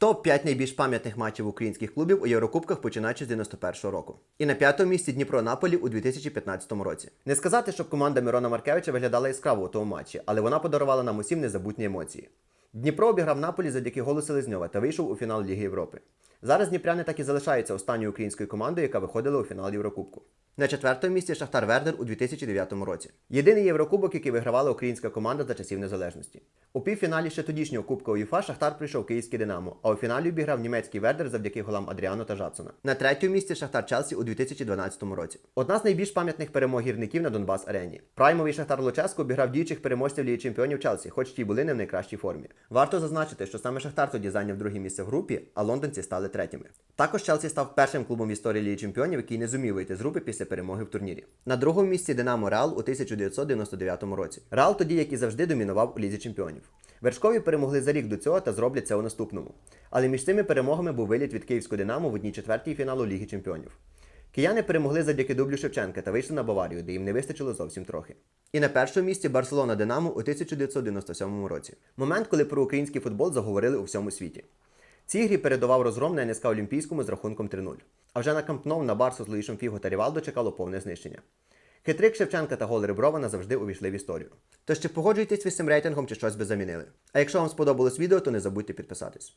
Топ-5 найбільш пам'ятних матчів українських клубів у Єврокубках починаючи з 91-го року. І на п'ятому місці Дніпро Наполі у 2015 році. Не сказати, щоб команда Мирона Маркевича виглядала яскраво у тому матчі, але вона подарувала нам усім незабутні емоції. Дніпро обіграв Наполі завдяки голу Селезньова та вийшов у фінал Ліги Європи. Зараз дніпряни так і залишаються останньою українською командою, яка виходила у фінал Єврокубку. На четвертому місці Шахтар Вердер у 2009 році. Єдиний єврокубок, який вигравала українська команда за часів незалежності. У півфіналі ще тодішнього Кубка УЄФА Шахтар прийшов київський Динамо, а у фіналі обіграв німецький Вердер завдяки голам Адріано та Жадсона. На третьому місці Шахтар Челсі у 2012 році. Одна з найбільш пам'ятних перемог гірників на Донбас Арені. Праймовий Шахтар Луческо обіграв діючих переможців Ліги Чемпіонів Челсі, хоч ті були не в найкращій формі. Варто зазначити, що саме Шахтар тоді зайняв друге місце в групі, а лондонці стали третіми. Також Челсі став першим клубом в історії Ліги Чемпіонів, який не зумів вийти з групи після перемоги в турнірі. На другому місці Динамо Реал у 1999 році. Реал тоді, як і завжди, домінував у Лізі Чемпіонів. Вершкові перемогли за рік до цього та зроблять це у наступному. Але між цими перемогами був виліт від київського Динамо в одній четвертій фіналу Ліги Чемпіонів. Кияни перемогли завдяки дублю Шевченка та вийшли на Баварію, де їм не вистачило зовсім трохи. І на першому місці Барселона Динамо у 1997 році. Момент, коли про український футбол заговорили у всьому світі. Цій грі передавав розгром на НСК Олімпійському з рахунком 3-0. А вже на Кампноу на Барсу з Луїшем Фіго та Рівалдо чекало повне знищення. Хитрик Шевченка та гол Реброва назавжди увійшли в історію. Тож чи погоджуєтесь ви з цим рейтингом, чи щось би замінили? А якщо вам сподобалось відео, то не забудьте підписатись.